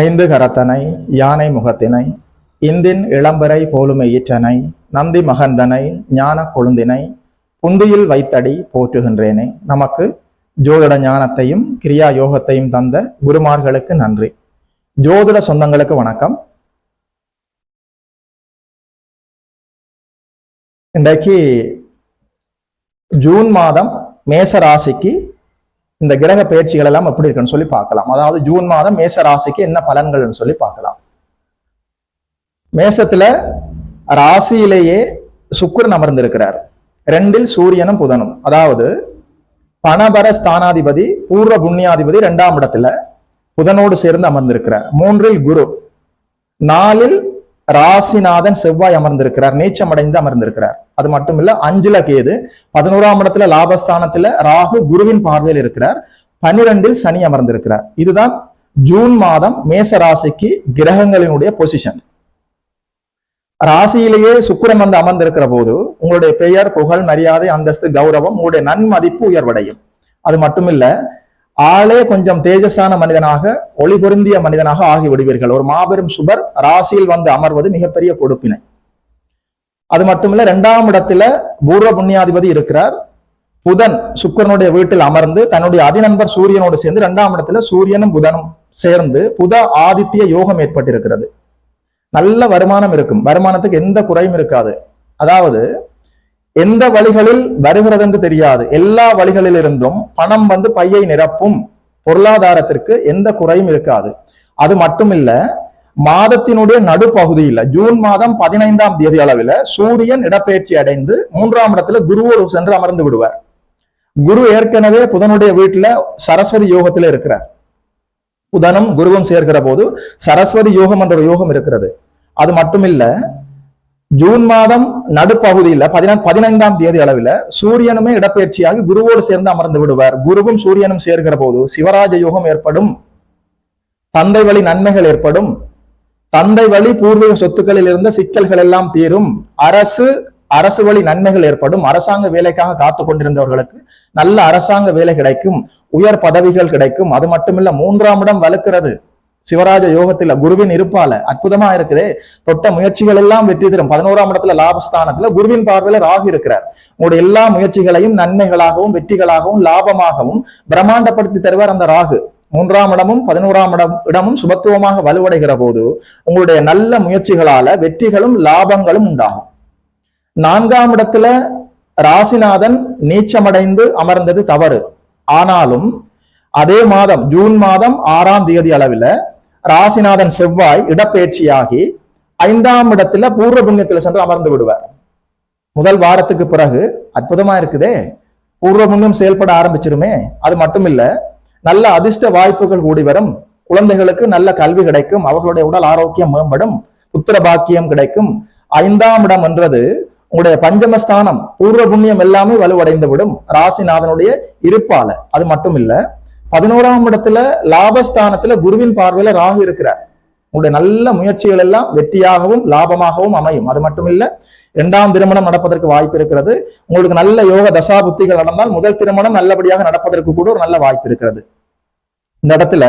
ஐந்து கரத்தனை யானை முகத்தினை இந்தின் இளம்பரை போலுமை ஈற்றனை நந்தி மகந்தனை ஞான கொழுந்தினை புந்தியில் வைத்தடி போற்றுகின்றேனே. நமக்கு ஜோதிட ஞானத்தையும் கிரியா யோகத்தையும் தந்த குருமார்களுக்கு நன்றி. ஜோதிட சொந்தங்களுக்கு வணக்கம். இன்றைக்கு ஜூன் மாதம் மேச ராசிக்கு இந்த கிரக பயிற்சிகள் எல்லாம் எப்படி இருக்குன்னு சொல்லி பார்க்கலாம். அதாவது ஜூன் மாதம் மேச ராசிக்கு என்ன பலன்கள்னு சொல்லி பார்க்கலாம். மேசத்துல ராசியிலேயே சுக்கிரன் அமர்ந்திருக்கிறார். ரெண்டில் சூரியனும் புதனும். அதாவது பணபர ஸ்தானாதிபதி பூர்வ புண்ணியாதிபதி இரண்டாம் இடத்துல புதனோடு சேர்ந்து அமர்ந்திருக்கிறார். மூன்றில் குரு நாலில் ராசிநாதன் செவ்வாய் அமர்ந்திருக்கிறார். நீச்சம் அடைந்து அமர்ந்திருக்கிறார். அது மட்டும் இல்ல அஞ்சுல கேது பதினோராம் இடத்துல லாபஸ்தானத்துல ராகு குருவின் பார்வையில் இருக்கிறார். பன்னிரெண்டில் சனி அமர்ந்திருக்கிறார். இதுதான் ஜூன் மாதம் மேச ராசிக்கு கிரகங்களினுடைய பொசிஷன் ராசியிலேயே சுக்கிரன் வந்து அமர்ந்திருக்கிற போது உங்களுடைய பெயர் புகழ் மரியாதை அந்தஸ்து கௌரவம் உங்களுடைய நன்மதிப்பு உயர்வடையும். அது மட்டுமில்ல ஆளே கொஞ்சம் தேஜஸான மனிதனாக ஒளி பொருந்திய மனிதனாக ஆகி விடுவீர்கள் ஒரு மாபெரும் சுபர் ராசியில் வந்து அமர்வது மிகப்பெரிய கொடுப்பினை. அது மட்டுமில்ல இரண்டாம் இடத்துல பூர்வ புண்ணியாதிபதி இருக்கிறார். புதன் சுக்கரனுடைய வீட்டில் அமர்ந்து தன்னுடைய அதிநண்பர் சூரியனோடு சேர்ந்து இரண்டாம் இடத்துல சூரியனும் புதனும் சேர்ந்து புத ஆதித்ய யோகம் ஏற்பட்டிருக்கிறது. நல்ல வருமானம் இருக்கும். வருமானத்துக்கு எந்த குறையும் இருக்காது. அதாவது எந்த வழிகளில் வருகிறது என்று தெரியாது. எல்லா வழிகளில் இருந்தும் பணம் வந்து பையை நிரப்பும் பொருளாதாரத்திற்கு எந்த குறையும் இருக்காது. அது மட்டுமில்ல மாதத்தினுடைய நடுப்பகுதியில் ஜூன் மாதம் பதினைந்தாம் தேதி அளவில் சூரியன் இடப்பெயர்ச்சி அடைந்து மூன்றாம் இடத்துல குருவோடு சென்று அமர்ந்து விடுவார். குரு ஏற்கனவே புதனுடைய வீட்டுல சரஸ்வதி யோகத்துல இருக்கிறார். புதனும் குருவும் சேர்க்கிற போது சரஸ்வதி யோகம் என்ற ஒரு யோகம் இருக்கிறது. அது மட்டுமில்ல ஜூன் மாதம் நடுப்பகுதியில பதினா பதினைந்தாம் தேதி அளவில் சூரியனுமே இடப்பெயர்ச்சியாகி குருவோடு சேர்ந்து அமர்ந்து விடுவார். குருவும் சூரியனும் சேர்கிற போது சிவராஜ யோகம் ஏற்படும். தந்தை வழி நன்மைகள் ஏற்படும். தந்தை வழி பூர்வீக சொத்துக்களில் இருந்த சிக்கல்கள் எல்லாம் தீரும். அரசு அரசு வழி நன்மைகள் ஏற்படும். அரசாங்க வேலைக்காக காத்து கொண்டிருந்தவர்களுக்கு நல்ல அரசாங்க வேலை கிடைக்கும். உயர் பதவிகள் கிடைக்கும். அது மட்டுமில்ல மூன்றாம் இடம் வலுக்கிறது. சிவராஜ யோகத்துல குருவின் இருப்பால அற்புதமா இருக்குதே. தொட்ட முயற்சிகள் எல்லாம் வெற்றி தரும். பதினோராம் இடத்துல லாபஸ்தானத்துல குருவின் பார்வையில ராகு இருக்கிறார். உங்களுடைய எல்லா முயற்சிகளையும் நன்மைகளாகவும் வெற்றிகளாகவும் லாபமாகவும் பிரம்மாண்டப்படுத்தி தருவார் அந்த ராகு. மூன்றாம் இடமும் பதினோராம் இடம் இடமும் சுபத்துவமாக வலுவடைகிற போது உங்களுடைய நல்ல முயற்சிகளால வெற்றிகளும் லாபங்களும் உண்டாகும். நான்காம் இடத்துல ராசிநாதன் நீச்சமடைந்து அமர்ந்தது தவறு. ஆனாலும் அதே மாதம் ஜூன் மாதம் ஆறாம் தேதி அளவில் ராசிநாதன் செவ்வாய் இடப்பெயர்ச்சியாகி ஐந்தாம் இடத்துல பூர்வ புண்ணியத்துல சென்று அமர்ந்து விடுவார். முதல் வாரத்துக்கு பிறகு அற்புதமா இருக்குதே. பூர்வ புண்ணியம் செயல்பட ஆரம்பிச்சிருமே. அது மட்டும் இல்ல நல்ல அதிர்ஷ்ட வாய்ப்புகள் கூடி வரும். குழந்தைகளுக்கு நல்ல கல்வி கிடைக்கும். அவர்களுடைய உடல் ஆரோக்கியம் மேம்படும். புத்திர பாக்கியம் கிடைக்கும். ஐந்தாம் இடம் என்றது உங்களுடைய பஞ்சமஸ்தானம். பூர்வ புண்ணியம் எல்லாமே வலுவடைந்து விடும் ராசிநாதனுடைய இருப்பால. அது மட்டும் இல்லை பதினோராம் இடத்துல லாபஸ்தானத்துல குருவின் பார்வையில ராகு இருக்கிறார். உங்களுடைய நல்ல முயற்சிகள் எல்லாம் வெற்றியாகவும் லாபமாகவும் அமையும். அது மட்டும் இல்ல இரண்டாம் திருமணம் நடப்பதற்கு வாய்ப்பு இருக்கிறது. உங்களுக்கு நல்ல யோக தசா புத்திகள் நடந்தால் முதல் திருமணம் நல்லபடியாக நடப்பதற்கு கூட ஒரு நல்ல வாய்ப்பு இருக்கிறது. இந்த இடத்துல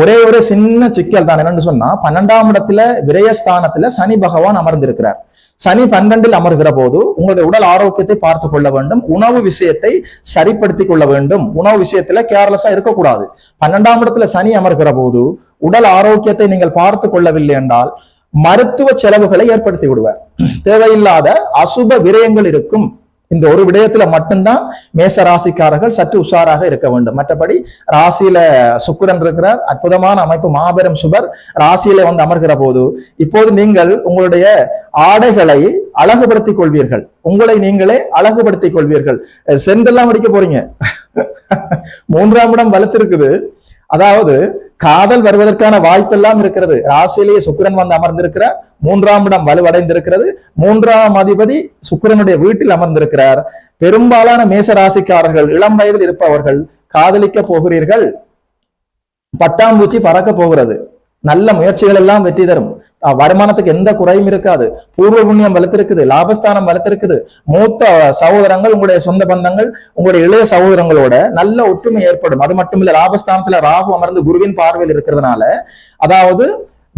ஒரே ஒரு சின்ன சிக்கல் தான் என்னன்னு சொன்னா பன்னெண்டாம் இடத்துல விரயஸ்தானத்துல சனி பகவான் அமர்ந்திருக்கிறார். சனி பன்னெண்டில் அமர்கிற போது உங்களுடைய உடல் ஆரோக்கியத்தை பார்த்து கொள்ள வேண்டும். உணவு விஷயத்தை சரிப்படுத்திக் கொள்ள வேண்டும். உணவு விஷயத்துல கேர்லெஸ்ஸா இருக்கக்கூடாது. பன்னெண்டாம் இடத்துல சனி அமர்கிற போது உடல் ஆரோக்கியத்தை நீங்கள் பார்த்து கொள்ளவில்லை என்றால் மருத்துவ செலவுகளை ஏற்படுத்தி விடுவார். தேவையில்லாத அசுப விரயங்கள் இருக்கும். இந்த ஒரு விடயத்துல மட்டும்தான் மேச ராசிக்காரர்கள் சற்று உஷாராக இருக்க வேண்டும். மற்றபடி ராசியில சுக்கிரன் இருக்கிறார். அற்புதமான அமைப்பு மாபெரும் சுபர் ராசியில வந்து அமர்கிற போது இப்போது நீங்கள் உங்களுடைய ஆடைகளை அழகுபடுத்திக் கொள்வீர்கள். உங்களை நீங்களே அழகுபடுத்திக் கொள்வீர்கள். சென்றெல்லாம் அடிக்க போறீங்க. மூன்றாம் இடம் வலுத்திருக்குது. அதாவது காதல் வருவதற்கான வாய்ப்பெல்லாம் இருக்கிறது. ராசியிலேயே சுக்கிரன் வந்து அமர்ந்திருக்கிறார் மூன்றாம் இடம் வலுவடைந்திருக்கிறது. மூன்றாம் அதிபதி சுக்கிரனுடைய வீட்டில் அமர்ந்திருக்கிறார். பெரும்பாலான மேச ராசிக்காரர்கள் இளம் வயதில் இருப்பவர்கள் காதலிக்க போகிறீர்கள். பட்டாம்பூச்சி பறக்க போகிறது. நல்ல முயற்சிகள் எல்லாம் வெற்றி தரும். வருமானத்துக்கு எந்த குறையும் இருக்காது. பூர்வ புண்ணியம் வளர்த்திருக்குது லாபஸ்தானம் வளர்த்திருக்குது. மூத்த சகோதரங்கள் உங்களுடைய சொந்த பந்தங்கள் உங்களுடைய இளைய சகோதரங்களோட நல்ல ஒற்றுமை ஏற்படும். அது மட்டும் இல்ல லாபஸ்தானத்துல ராகு அமர்ந்து குருவின் பார்வையில் இருக்கிறதுனால அதாவது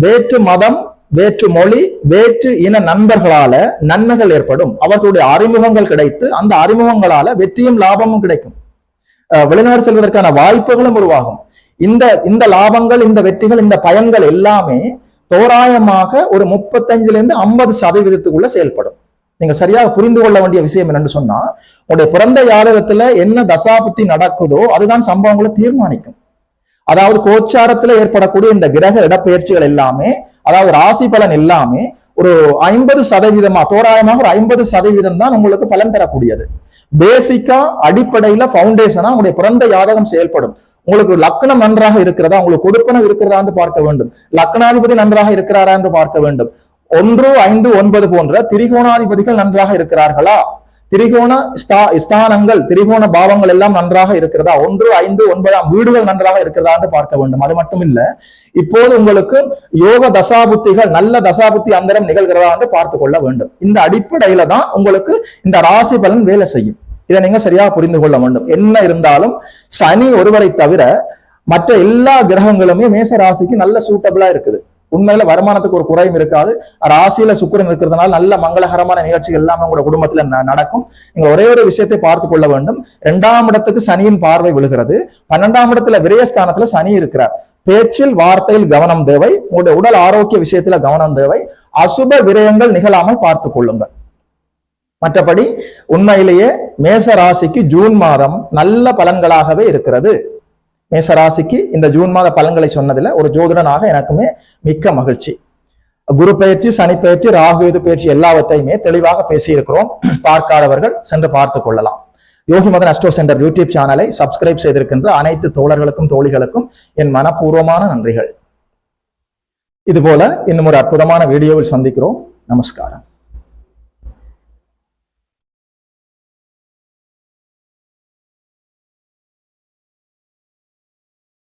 வேற்று மதம் வேற்று மொழி வேற்று இன நண்பர்களால நன்மைகள் ஏற்படும். அவர்களுடைய அறிமுகங்கள் கிடைத்து அந்த அறிமுகங்களால வெற்றியும் லாபமும் கிடைக்கும். வெளிநாடு செல்வதற்கான வாய்ப்புகளும் உருவாகும். இந்த இந்த லாபங்கள் இந்த வெற்றிகள் இந்த பயன்கள் எல்லாமே தோராயமாக ஒரு முப்பத்தஞ்சுல இருந்து ஐம்பது சதவீதத்துக்குள்ள செயல்படும். நீங்க சரியாக புரிந்து கொள்ள வேண்டிய விஷயம் என்னன்னு சொன்னா உங்களுடைய பிறந்த ஜாதகத்துல என்ன தசாபத்தி நடக்குதோ அதுதான் சம்பவங்களை தீர்மானிக்கும். அதாவது கோச்சாரத்துல ஏற்படக்கூடிய இந்த கிரக இடப்பெயர்ச்சிகள் எல்லாமே அதாவது ராசி பலன் எல்லாமே ஒரு ஐம்பது சதவீதமா தோராயமாக ஒரு ஐம்பது சதவீதம் தான் உங்களுக்கு பலன் தரக்கூடியது. பேசிக்கா அடிப்படையில பவுண்டேஷனா உங்களுடைய பிறந்த ஜாதகம் செயல்படும். உங்களுக்கு லக்னம் நன்றாக இருக்கிறதா? உங்களுக்கு கொடுப்பனம் இருக்கிறதா என்று பார்க்க வேண்டும். லக்னாதிபதி நன்றாக இருக்கிறாரா என்று பார்க்க வேண்டும். ஒன்று ஐந்து ஒன்பது போன்ற திரிகோணாதிபதிகள் நன்றாக இருக்கிறார்களா? திரிகோண ஸ்தா- ஸ்தானங்கள் திரிகோண பாவங்கள் எல்லாம் நன்றாக இருக்கிறதா? ஒன்று ஐந்து ஒன்பதாம் வீடுகள் நன்றாக இருக்கிறதா என்று பார்க்க வேண்டும். அது மட்டும் இல்ல இப்போது உங்களுக்கு யோக தசாபுத்திகள் நல்ல தசாபுத்தி அந்தரம் நிகழ்கிறதா என்று பார்த்து கொள்ள வேண்டும். இந்த அடிப்படையில தான் உங்களுக்கு இந்த ராசி பலன் வேலை செய்யும். இதை நீங்க சரியா புரிந்து கொள்ள வேண்டும். என்ன இருந்தாலும் சனி ஒருவரை தவிர மற்ற எல்லா கிரகங்களுமே மேச ராசிக்கு நல்ல சூட்டபிளா இருக்குது. உண்மையில வருமானத்துக்கு ஒரு குறையும் இருக்காது. ராசியில சுக்கரன் இருக்கிறதுனால நல்ல மங்களகரமான நிகழ்ச்சிகள் எல்லாமே உங்களோட குடும்பத்துல நடக்கும். நீங்க ஒரே ஒரு விஷயத்தை பார்த்து கொள்ள வேண்டும். இரண்டாம் இடத்துக்கு சனியின் பார்வை விழுகிறது. பன்னெண்டாம் இடத்துல விரயஸ்தானத்துல சனி இருக்கிறார். பேச்சில் வார்த்தையில் கவனம் தேவை. உங்களுடைய உடல் ஆரோக்கிய விஷயத்துல கவனம் தேவை. அசுப விரயங்கள் நிகழாமல் பார்த்துக் கொள்ளுங்கள். மற்றபடி உண்மையிலேயே மேச ராசிக்கு ஜூன் மாதம் நல்ல பலன்களாகவே இருக்கிறது. மேச ராசிக்கு இந்த ஜூன் மாத பலன்களை சொன்னதுல ஒரு ஜோதிடனாக எனக்குமே மிக்க மகிழ்ச்சி. குரு பயிற்சி சனி பயிற்சி ராகுவேது இது பயிற்சி எல்லாவற்றையுமே தெளிவாக பேசியிருக்கிறோம். பார்க்காதவர்கள் சென்று பார்த்துக் கொள்ளலாம். Yogi Madan astro centre YouTube சேனலை சப்ஸ்கிரைப் செய்திருக்கின்ற அனைத்து தோழர்களுக்கும் தோழிகளுக்கும் என் மனப்பூர்வமான நன்றிகள். இதுபோல இன்னும் ஒரு அற்புதமான வீடியோவில் சந்திக்கிறோம். நமஸ்காரம்.